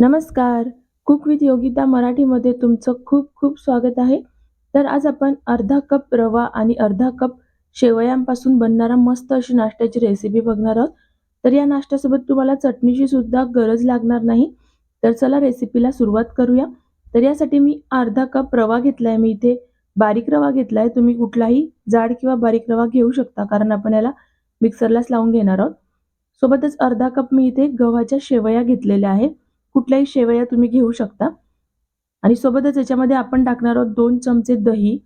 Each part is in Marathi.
नमस्कार. कुक विथ योगिता मराठीमध्ये तुमचं खूप खूप स्वागत आहे. तर आज आपण अर्धा कप रवा आणि अर्धा कप शेवयांपासून बनणारा मस्त अशी नाश्त्याची रेसिपी बघणार आहोत. तर या नाश्त्यासोबत तुम्हाला चटणीची सुद्धा गरज लागणार नाही. तर चला रेसिपीला सुरुवात करूया. तर यासाठी मी अर्धा कप रवा घेतला आहे मी इथे बारीक रवा घेतला आहे तुम्ही कुठलाही जाड किंवा बारीक रवा घेऊ शकता कारण आपण याला मिक्सरलाच लावून घेणार आहोत. सोबतच अर्धा कप मी इथे गव्हाच्या शेवया घेतलेल्या आहेत. कुठल्याही शेवया तुम्ही घेऊ शकता. आणि सोबतच याच्यामध्ये आपण टाकणार आहोत दोन चमचे दही.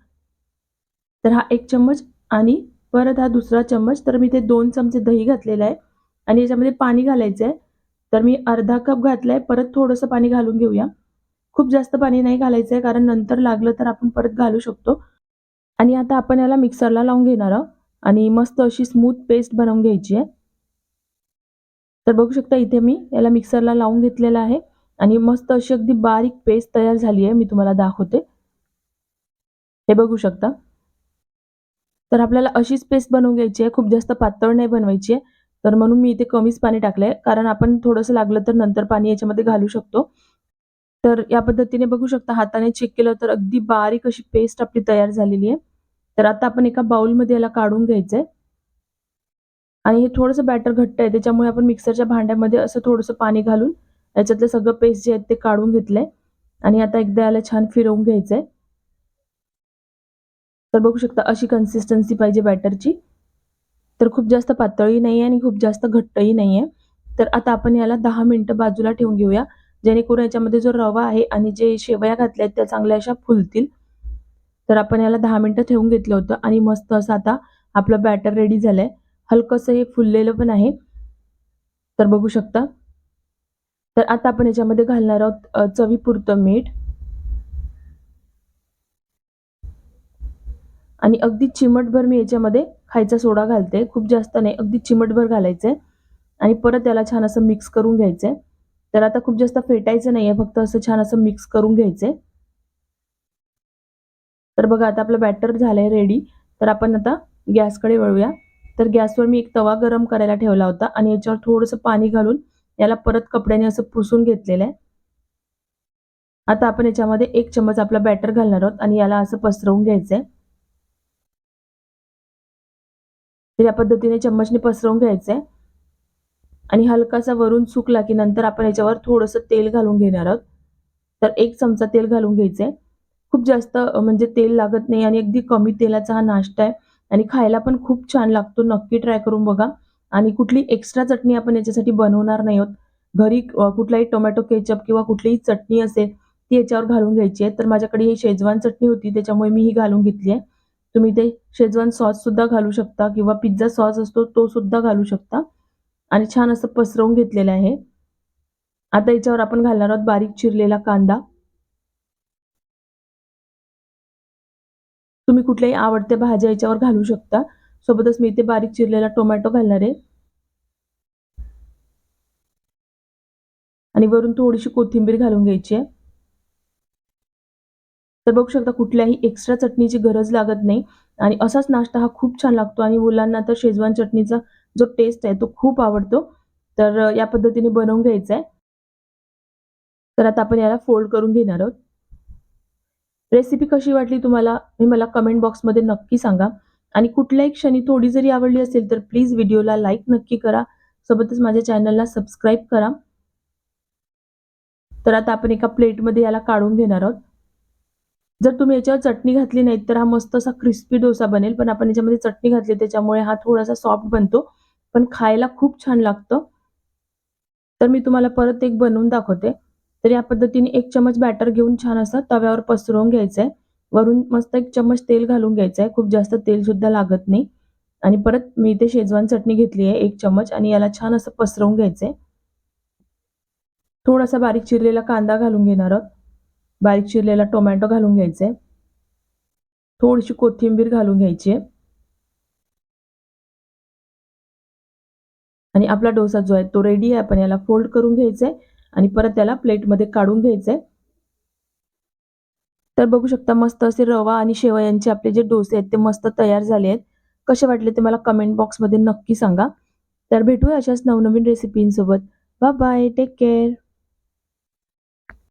तर हा एक चम्मच आणि परत हा दुसरा चम्मच. तर मी ते दोन चमचे दही घातलेलं आहे. आणि याच्यामध्ये पाणी घालायचं आहे तर मी अर्धा कप घातलाय. आहे परत थोडंसं पाणी घालून घेऊया. खूप जास्त पाणी नाही घालायचं आहे कारण नंतर लागलं तर आपण परत घालू शकतो. आणि आता आपण याला मिक्सरला लावून घेणार आहोत. आणि मस्त अशी स्मूथ पेस्ट बनवून घ्यायची आहे. तर बघू शकता इथे मी याला मिक्सरला लावून घेतलेला आहे. आणि मस्त अशी अगदी बारीक पेस्ट तयार झाली आहे मी तुम्हाला दाखवते. हे बघू शकता. तर आपल्याला अशीच पेस्ट बनवून घ्यायची आहे खूप जास्त पातळ नाही बनवायची आहे. तर म्हणून मी इथे कमीच पाणी टाकलंय कारण आपण थोडंसं लागलं तर नंतर पाणी याच्यामध्ये घालू शकतो. तर या पद्धतीने बघू शकता हाताने चेक केलं तर अगदी बारीक अशी पेस्ट आपली तयार झालेली आहे. तर आता आपण एका बाउलमध्ये याला काढून घ्यायचंय. आणि हे थोडंसं बॅटर घट्ट आहे. त्याच्यामुळे आपण मिक्सरच्या भांड्यामध्ये असं थोडंसं पाणी घालून याच्यातलं सगळं पेस्ट जे आहेत ते काढून घेतलंय. आणि आता एकदा याला छान फिरवून घ्यायचंय. तर बघू शकता अशी कन्सिस्टन्सी पाहिजे बॅटरची तर खूप जास्त पातळी नाही आहे आणि खूप जास्त घट्टही नाही आहे तर आता आपण याला दहा मिनटं बाजूला ठेवून घेऊया. जेणेकरून याच्यामध्ये जो रवा आहे आणि जे शेवया घातल्या आहेत त्या चांगल्या अशा फुलतील. तर आपण याला दहा मिनटं ठेवून घेतलं होतं आणि मस्त असं आता आपलं बॅटर रेडी झालंय. हलकंसं हे फुललेलं पण आहे. तर बघू शकता. तर आता आपण याच्यामध्ये घालणार आहोत चवीपुरतं मीठ. आणि अगदी चिमटभर मी याच्यामध्ये खायचा सोडा घालते. खूप जास्त नाही अगदी चिमटभर घालायचंय आणि परत याला छान असं मिक्स करून घ्यायचंय तर आता खूप जास्त फेटायचं नाहीये फक्त असं छान असं मिक्स करून घ्यायचंय तर बघा आता आपलं बॅटर झालंय रेडी तर आपण आता गॅसकडे वळूया. तर गॅसवर मी एक तवा गरम करायला ठेवला होता आणि याच्यावर थोडंसं पाणी घालून याला परत कपड्याने असं पुसून घेतलेलं आहे. आता आपण याच्यामध्ये एक चमच आपला बॅटर घालणार आहोत आणि याला असं पसरवून घ्यायचंय. तर या पद्धतीने चम्मचने पसरवून घ्यायचंय. आणि हलकासा वरून सुकला की नंतर आपण याच्यावर थोडंसं तेल घालून घेणार आहोत. तर एक चमचा तेल घालून घ्यायचंय. खूप जास्त म्हणजे तेल लागत नाही आणि अगदी कमी तेलाचा हा नाश्ता आहे. आणि खायला पण खूप छान लागतो. नक्की ट्राय करून बघा. आणि कुठली एक्स्ट्रा चटणी आपण याच्यासाठी बनवणार नाही आहोत. घरी कुठलाही टोमॅटो केचप किंवा कुठलीही चटणी असेल ती याच्यावर घालून घ्यायची आहे. तर माझ्याकडे ही शेजवान चटणी होती त्याच्यामुळे मी ही घालून घेतली आहे. तुम्ही ते शेजवान सॉस सुद्धा घालू शकता किंवा पिझ्झा सॉस असतो तो सुद्धा घालू शकता. आणि छान असं पसरवून घेतलेलं आहे. आता याच्यावर आपण घालणार आहोत बारीक चिरलेला कांदा. तुम्ही कुठल्याही आवडत्या भाज्या याच्यावर घालू शकता. सोबतच मी इथे बारीक चिरलेला टोमॅटो घालणार आहे. आणि वरून थोडीशी कोथिंबीर घालून घ्यायची आहे. तर बघू शकता कुठल्याही एक्स्ट्रा चटणीची गरज लागत नाही. आणि असाच नाश्ता हा खूप छान लागतो. आणि मुलांना तर शेजवान चटणीचा जो टेस्ट आहे तो खूप आवडतो. तर या पद्धतीने बनवून घ्यायचा आहे तर आता आपण याला फोल्ड करून घेणार आहोत. रेसिपी कशी वाटली तुम्हाला? हे मला कमेंट बॉक्समध्ये नक्की सांगा. आणि कुठल्याही क्षणी थोडी जरी आवडली असेल तर प्लीज व्हिडिओला लाईक नक्की करा. सोबतच माझ्या चॅनलला सबस्क्राईब करा. तर आता आपण एका प्लेटमध्ये याला काढून घेणार आहोत. जर तुम्ही याच्यावर चटणी घातली नाही तर हा मस्त असा क्रिस्पी डोसा बनेल. पण आपण याच्यामध्ये चटणी घातली त्याच्यामुळे हा थोडासा सॉफ्ट बनतो. पण खायला खूप छान लागतं. तर मी तुम्हाला परत एक बनवून दाखवते. तर या पद्धतीने एक चमच बॅटर घेऊन छान असं तव्यावर पसरवून घ्यायचंय. वरून मस्त एक चमच तेल घालून घ्यायचंय. खूप जास्त तेल सुद्धा लागत नाही. आणि परत मी इथे शेजवान चटणी घेतली आहे एक चमच आणि याला छान असं पसरवून घ्यायचंय. थोडासा बारीक चिरलेला कांदा घालून घेणार आहोत. बारीक चिरलेला टोमॅटो घालून घ्यायचे थोडीशी कोथिंबीर घालून घ्यायची आहे. आणि आपला डोसा जो आहे तो रेडी आहे. आपण याला फोल्ड करून घ्यायचा आहे आणि परत त्याला प्लेटमध्ये काढून घ्यायचंय. तर बघू शकता मस्त असे रवा आणि शेवयांचे आपले जे डोसे आहेत ते मस्त तयार झाले आहेत. कसे वाटले ते मला कमेंट बॉक्समध्ये नक्की सांगा. तर भेटूया अशाच नवनवीन रेसिपींसोबत बाय बाय टेक केअर